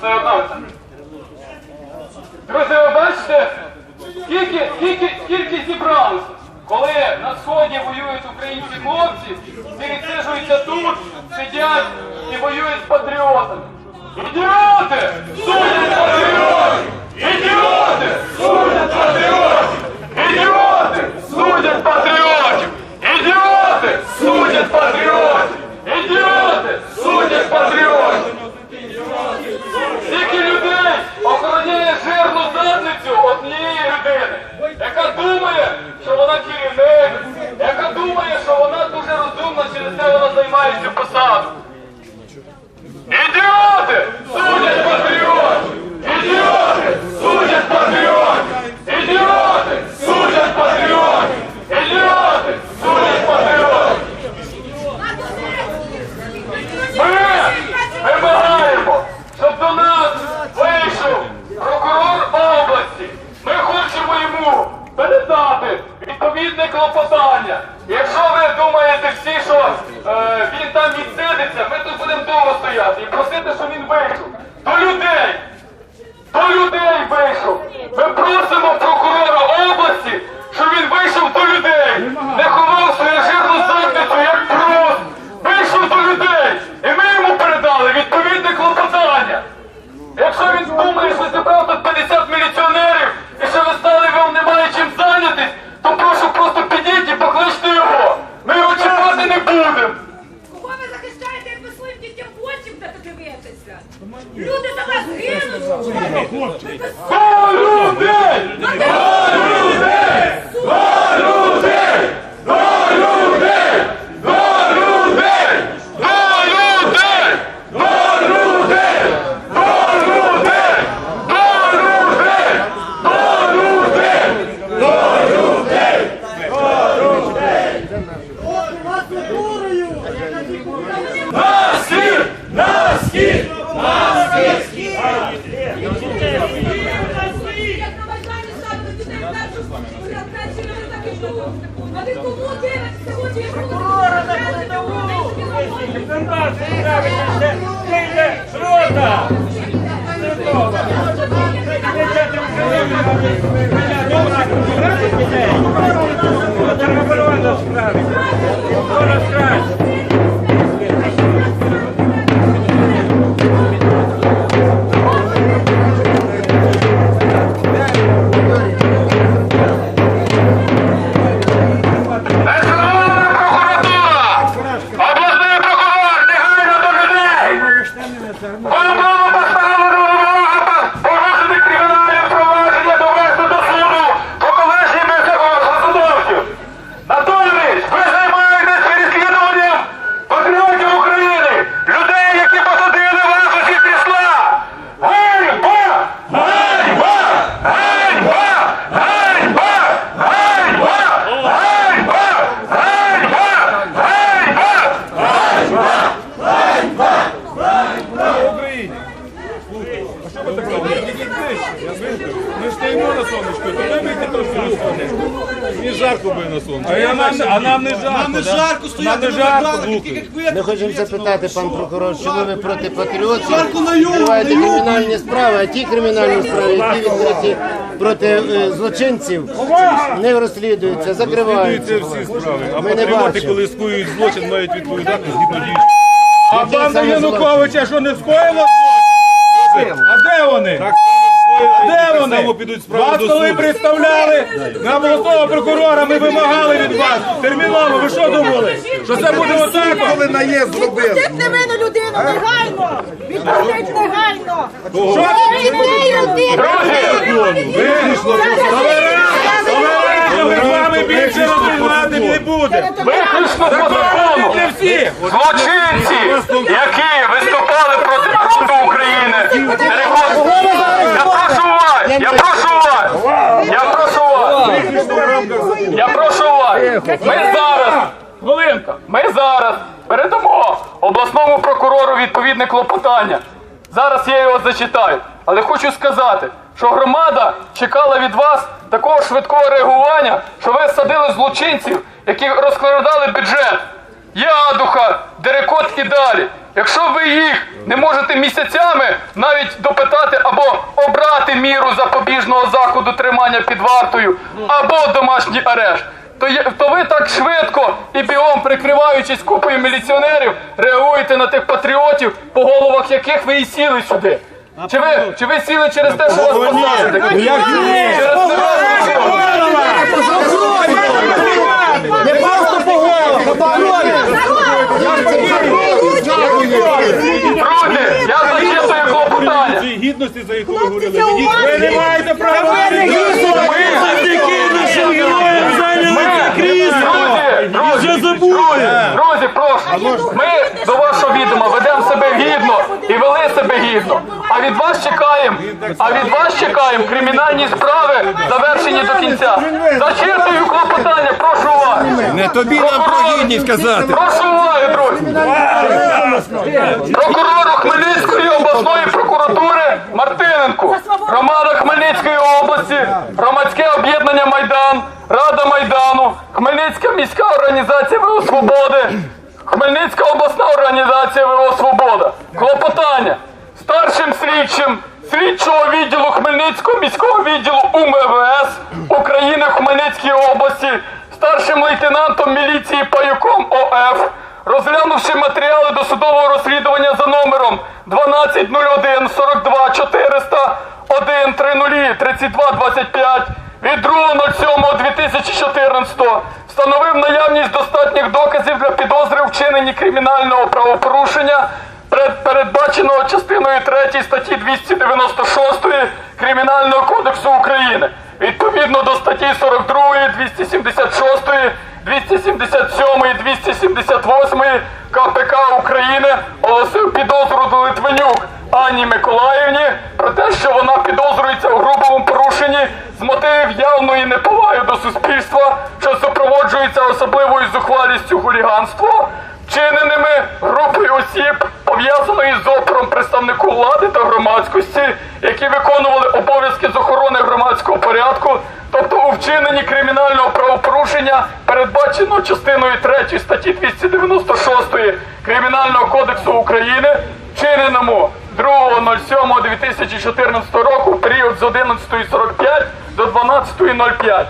це одна. Друзі, ви бачите, скільки, скільки, скільки зібралося? Коли на сході воюють українські хлопці, ці відсиджуються тут, сидять і воюють з патріотами. Ідіоти! Судять патріотів! Ідіоти! Судять патріотів! Ідіоти! Судять патріотів! Ідіоти! Судять патріотів! Ідіоти! Судять патріотів! تطليع به Люди за вас гинуть! Полюбить! Полюбить! Прокурора на передову! Це нас правильно, це йде шрота! Це дітей! Це розкрай! Мені на сонечку. А нам, а нам не жарко. Нам не жарко стояти на Майдані, як ви. Ми хочемо запитати, пан прокурор, чому ви проти патріотів Жарко на відкриваєте на кримінальні справи, а ті кримінальні справи, які відкриті проти е, злочинців, не розслідуються, закриваються. всі справи. А Ми не патріоти, бачимо. коли скоюють злочин, мають відповідати згідно діючого. А банда Януковича що не скоїла? А де вони? А де вони? Вас коли представляли на обласного прокурора, ми вимагали від вас терміново. Ви що думали? Що це буде отак? Коли наїзд зробили. Відпустіть невинну людину негайно! Відпустіть негайно! Що? Толерантно, ми з вами більше розмовляти не будемо. Виключно по закону! Не всі. Злочинці, які виступали проти народу України. Я прошу вас, я прошу вас, я прошу вас, я прошу вас. Ми зараз, хвилинка, ми зараз передамо обласному прокурору відповідне клопотання. Зараз я його зачитаю. Але хочу сказати, що громада чекала від вас такого швидкого реагування, що ви садили злочинців, які розкладали бюджет. Ядуха, Дерекот і далі. Якщо ви їх не можете місяцями навіть допитати або обрати міру запобіжного заходу тримання під вартою, або домашній арешт, то, є, то ви так швидко і бігом прикриваючись купою міліціонерів, реагуєте на тих патріотів, по головах яких ви і сіли сюди. Чи ви, чи ви сіли через те, що вас посадили? Через? Не просто по головах, а по голові. Друзі, я зачитую клопотання. Цієї гідності, за яку ви говорили, Ви не маєте права Завдяки героям зайняли це крісло. Друзі, друзі, друзі, прошу. Ми до вашого відома ведемо себе гідно і вели себе гідно. А від вас чекаємо, а від вас чекаємо кримінальні справи завершені до кінця. Зачитую клопотання, прошу уваги. Не тобі нам про гідність казати. Прошу уваги, друзі. Прокурору Хмельницької обласної прокуратури Мартиненку, громада Хмельницької області, громадське об'єднання Майдан, Рада Майдану, Хмельницька міська організація ВО Свободи, Хмельницька обласна організація ВО Свобода. Клопотання старшим слідчим слідчого відділу Хмельницького міського відділу УМВС України в Хмельницькій області, старшим лейтенантом міліції Паюком ОФ, розглянувши матеріали досудового розслідування за номером 1201 42 400 1 30 32 25 від 2.07.2014 встановив наявність достатніх доказів для підозри в вчиненні кримінального правопорушення, передбаченого частиною 3 статті 296 Кримінального кодексу України. Відповідно до статті 42, 276, 277, 278 КПК України оголосив підозру до Литвинюк Анні Миколаївні про те, що вона підозрюється у грубому порушенні з мотивів явної неповаги до суспільства, що супроводжується особливою зухвалістю хуліганства, вчиненими групою осіб, пов'язаної з опором представнику влади та громадськості, які виконували обов'язки з охорони громадського порядку, тобто у вчиненні кримінального правопорушення, передбаченого частиною 3 статті 296 Кримінального кодексу України, вчиненому 2.07.2014 року в період з 11.45 до 12.05.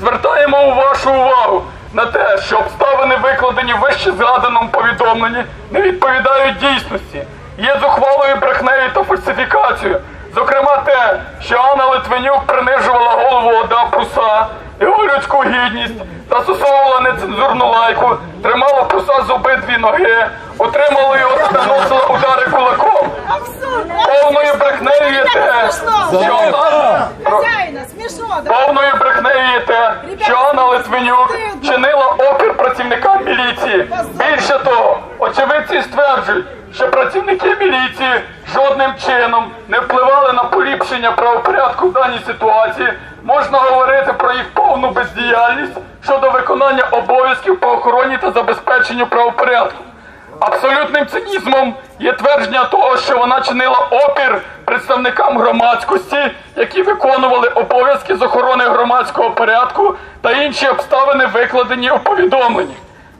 Звертаємо вашу увагу на те, що обставини, викладені вище згаданому повідомленні, не відповідають дійсності, є зухвалою брехнею та фальсифікацією. Зокрема, те, що Анна Литвинюк принижувала голову ОДА Пруса, його людську гідність, застосовувала нецензурну лайку, тримала Пруса з обидві ноги, отримала його та наносила удари кулаком. Повною брехнею є те, що Анна... Повною брехнею є те, що Анна Литвинюк опір працівникам міліції. Більше того, очевидці стверджують, що працівники міліції жодним чином не впливали на поліпшення правопорядку в даній ситуації. Можна говорити про їх повну бездіяльність щодо виконання обов'язків по охороні та забезпеченню правопорядку. Абсолютним цинізмом є твердження того, що вона чинила опір представникам громадськості, які виконували обов'язки з охорони громадського порядку та інші обставини, викладені у повідомленні.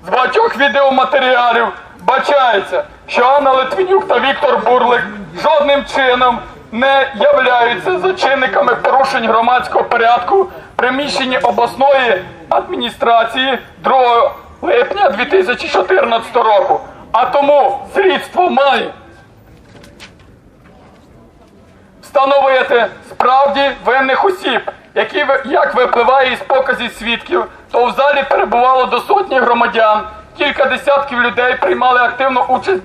З багатьох відеоматеріалів бачається, що Анна Литвинюк та Віктор Бурлик жодним чином не являються зачинниками порушень громадського порядку приміщенні обласної адміністрації 2 липня 2014 року. А тому слідство має встановити справді винних осіб, які як випливає із показів свідків, то в залі перебувало до сотні громадян. Кілька десятків людей приймали активну участь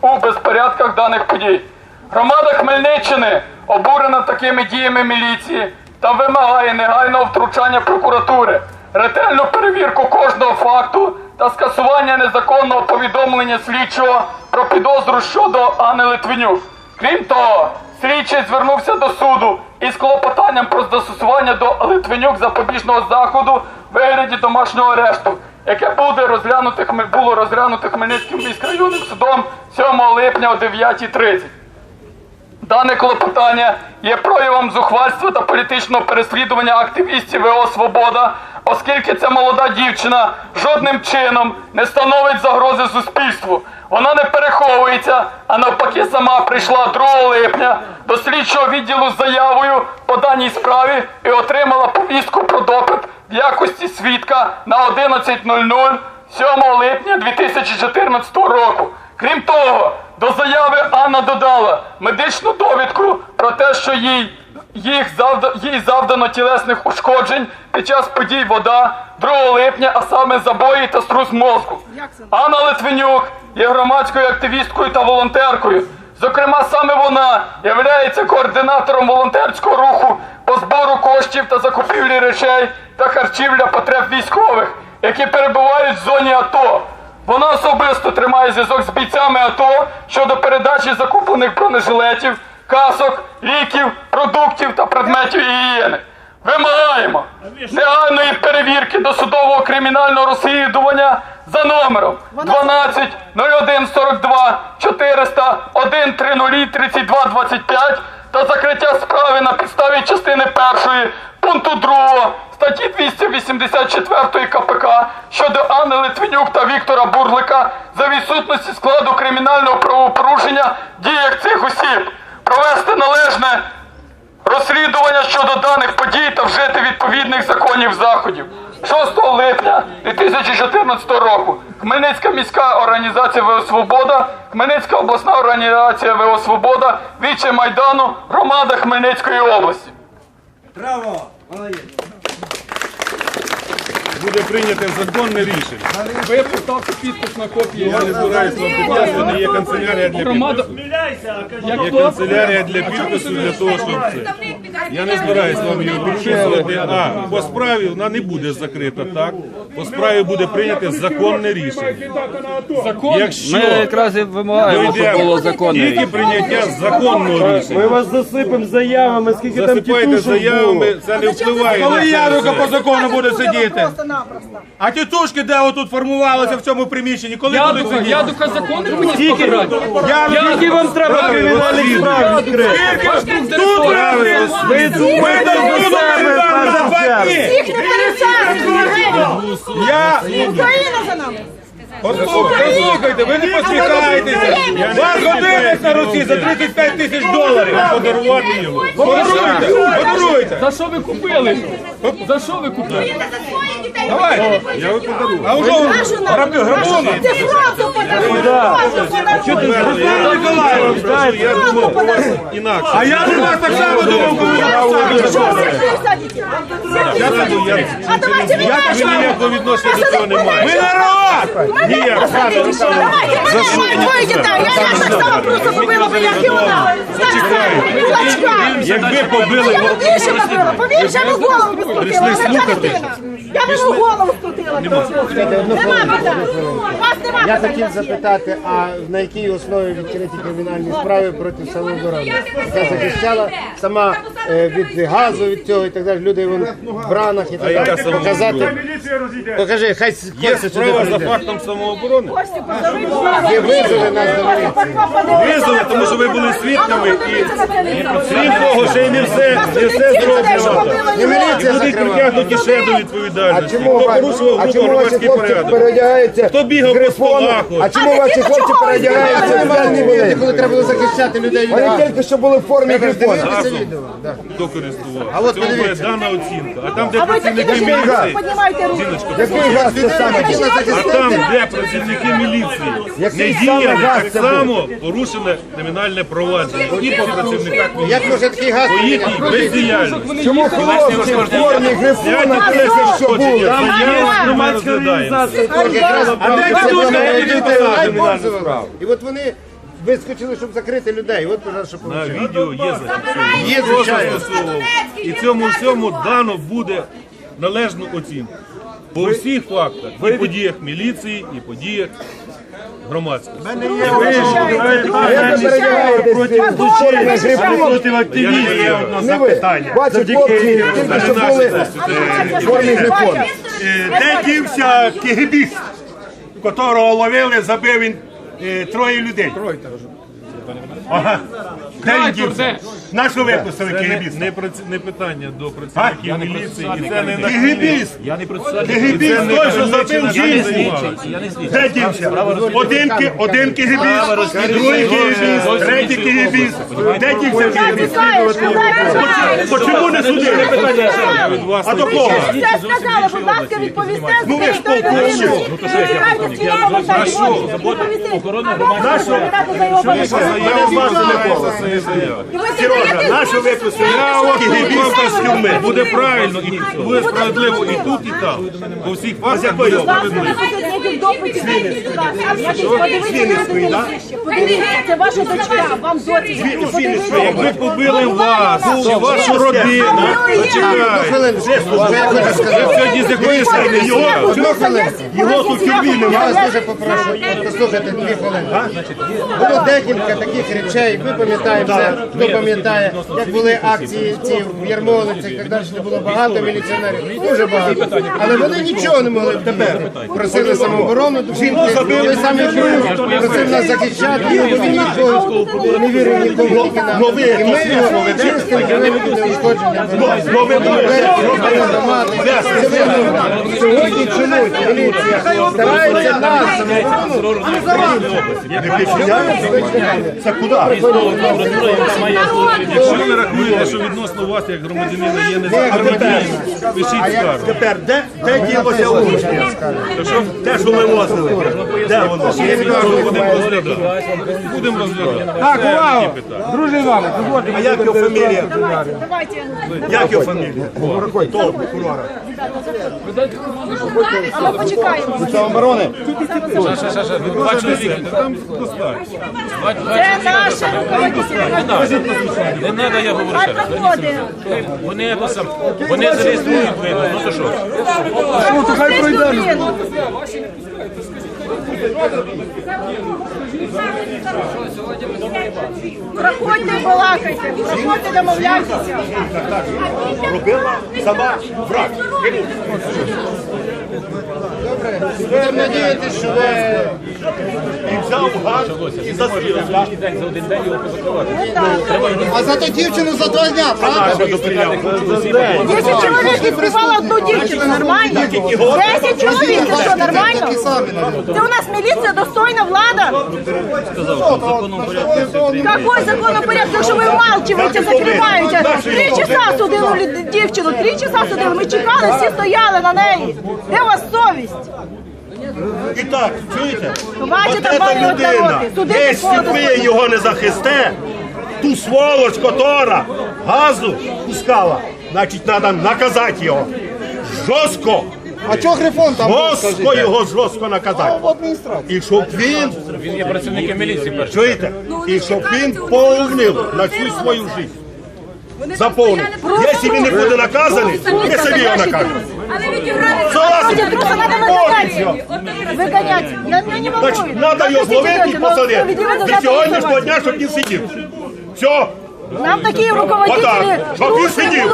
у безпорядках даних подій. Громада Хмельниччини обурена такими діями міліції та вимагає негайного втручання прокуратури, ретельну перевірку кожного факту та скасування незаконного повідомлення слідчого про підозру щодо Анни Литвинюк. Крім того, слідчий звернувся до суду із клопотанням про застосування до Литвинюк запобіжного заходу в вигляді домашнього арешту, яке буде розглянуте, Хме- було розглянуте Хмельницьким міськрайонним судом 7 липня о 9.30. Дане клопотання є проявом зухвальства та політичного переслідування активістів ВО Свобода, оскільки ця молода дівчина жодним чином не становить загрози суспільству. Вона не переховується, а навпаки сама прийшла 2 липня до слідчого відділу з заявою по даній справі і отримала повістку про допит в якості свідка на 11.00 7 липня 2014 року. Крім того, до заяви Анна додала медичну довідку про те, що їй, їх завда, їй завдано тілесних ушкоджень під час подій вода 2 липня, а саме забої та струс мозку. Анна Литвинюк є громадською активісткою та волонтеркою. Зокрема, саме вона являється координатором волонтерського руху по збору коштів та закупівлі речей та харчів для потреб військових, які перебувають в зоні АТО. Вона особисто тримає зв'язок з бійцями АТО щодо передачі закуплених бронежилетів, касок, ліків, продуктів та предметів гігієни. Вимагаємо негайної перевірки досудового кримінального розслідування за номером 12 01 42 400 130 32 25 та закриття справи на підставі частини першої пункту 2 статті 284 КПК щодо Анни Литвинюк та Віктора Бурлика за відсутності складу кримінального правопорушення діях цих осіб, провести належне розслідування щодо даних подій та вжити відповідних законів заходів. 6 липня 2014 року Хмельницька міська організація ВО Свобода, Хмельницька обласна організація ВО Свобода, Віче Майдану, громада Хмельницької області. Буде прийняте законне рішення. Ви поставте підпис на копії. Я не збираюсь вам підписувати, не є канцелярія для підпису. Є канцелярія для підпису для того, щоб це. Я не збираюсь вам його підписувати. А по справі вона не буде закрита, так? По справі буде прийняте законне рішення. Якщо Ми якраз і вимагаємо, щоб дойде було законне. тільки прийняття законного рішення. вас засипемо заявами, скільки Засипайте заявами, це не впливає на Коли це Янука по закону буде сидіти? Просто-напросто. А тітушки, де отут формувалися в цьому приміщенні, коли будуть Ядука, сидіти? ядука закони мені Скільки? Я скільки вам треба кримінальних справ відкрити? Тут Правильно, ви ви дозволили на два дні. Всіх не пересаджують. Я Україна за нами. Послухайте, ви не посміхаєтеся. Вас годинник на руці за 35 тисяч доларів. подарувати його. Подаруйте, подаруйте. За що ви купили? За що ви купили? Давай. Я його подарую. А вже граби, грабуна. Це фронту подарунок. Миколаївич. Я думав інакше. А я до вас так само думав, коли я Я думаю, я- А давайте ви Я нашого. відношення до цього не маю. Ви народ! Маю двоє дітей. Я так само просто побила би, як і вона. Якби побили, Я б більше побила. Повір, я б голову б скрутила. Дитина. Я б йому голову скрутила. Нема питань. Вас нема Я хотів запитати, а на якій основі відкриті кримінальні справи проти самооборони? Яка захищала сама е, від газу, від цього і так далі. Люди вон в бранах і так яка далі. Показати. Покажи, хай Є Костя сюди справа за прийде. фактом самооборони. Ви визвали нас до міліції. Визвали, тому що ви були свідками і крім того, ще й не все, не все зроблено. Не міліція Будуть притягнуті ще до відповідальності. Хто ва- порушував а грубо чому ваші громадський хлопці порядок? переодягаються Хто бігав по столах? А чому ваші хлопці переодягаються в були, були? коли треба було захищати людей від Вони тільки що були в формі грифона. Дивіться Хто користувався? А от буде подивіться. дана оцінка. А там, де А працівники не міліції, піднімайте руки. Який газ це саме? А там, де працівники міліції не Який діяли, газ так це само порушили кримінальне провадження і по працівниках міліції. Як може такий газ По їхній бездіяльності. Чому хлопці в формі грифона тільки що були? Громадська організація. А де. І от вони вискочили, щоб закрити людей. От, пожалуйста, що На відео є зафіксовано. Є, звичайно. слово. І цьому всьому дано буде належну оцінку. По всіх фактах, і подіях міліції, і подіях громадськості. Ви? Є одне запитання. Ваші хлопці тільки що були в формі грифона. Де дівся кегебіст, котрого ловили, забив він е, троє людей. Ага. Де він дівся? На що випустили Це не, кігібіста? не, питання до працівників міліції. І це не на Кігібіст! Я не процесуальний. Кігібіст той, що забив жінку! Я не слідчий. Де дівся? Один, ки- один кігібіст, другий кігібіст, третій кігібіст. Де дівся кігібіст? Тікаєш, куди Почому не судили? А до кого? Все сказали, будь ласка, відповісте з Ну, ви ж полковник. Ну, Чекайте, чи я вам так можу? Відповісти. А можна запитати за його політику? Мене звати Микола. І ви Сережа, даєте на що випустили? Тюрми. буде правильно і буде справедливо і тут, і там. По всіх фактах буде справедливо. Подивіться, це ваша дочка, вам доці. Якби побили вас, чи вашу родину, я. Сьогодні з якої сторони його? Його тут тюрмі Я вас дуже попрошу, послухайте дві хвилини. Було декілька таких речей, ми пам'ятаємо хто пам'ятає, як були акції ці в Ярмолинці, і так далі, було багато міліціонерів, дуже багато. Але вони нічого не могли тепер. Просили самооборону, жінки, ви самі просив нас захищати, ми нікого не вірив нікому. І ми його чистим, живими, неушкодженими. Сьогодні чомусь міліція старається нас. Самооборону Це куди? Якщо ви рахуєте, що відносно вас, як громадянина, є несправедливість, пишіть скаргу. Тепер де, де ділося учня? Те, що ми возили. Де воно? Будемо розглядати. Будемо розглядати. Так, увага! Друже Іване, А як його фамілія? Давайте. Як його фамілія? Того прокурора. А ми почекаємо. Два чоловіки, там достатньо. Це наша руководитель. Не треба, я говорю ще раз. Вони, це сам, вони зареєструють вибір. Ну то що? Хай пройде. Проходьте балакайте, проходьте домовляйтеся. Робила сама враг. Будемо надіятися, що ви І взяв газ і застрілив. День за один день його позакривати. А за ту дівчину за два дня, правда? Десять чоловік відбивало одну дівчину, нормально? Десять чоловік, це що, нормально? Це у нас міліція достойна влада? Какой законопорядок, якщо ви вмалчуєте, закриваєте? Три часа судили дівчину, три часа судили, ми чекали, всі стояли на неї. Де вас совість? І так, чуєте? Ну, бачите, От пані людина, Отароти, судити якщо ви його не захисте, ту сволоч, котора газу пускала, значить треба наказати його. Жорстко. А чого Грифон там? Жорстко його жорстко наказати. В адміністрації. І щоб він, Він є працівником міліції перший. чуєте, і щоб він повнив на всю свою життя. Заповнив. Якщо він не буде наказаний, ми собі його накажемо. Але відіграли Согласен? Против труса надо выгонять. Выгонять. Я, меня не волнует. Значить, треба Как його вы зловити і сидите, но посадити. справедливо Від за сьогоднішнього голосовать. дня, щоб він сидів. Все. Нам такие руководители... Отак, щоб він сидів.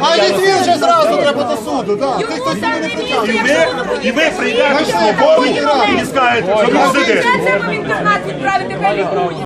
А Літвін вже зразу треба до суду, так. Ти хтось сюди не притягнув. І ви, і ви прийдете в свободу і скажете, що він сидить. Це в інтернат відправити, хай лікує.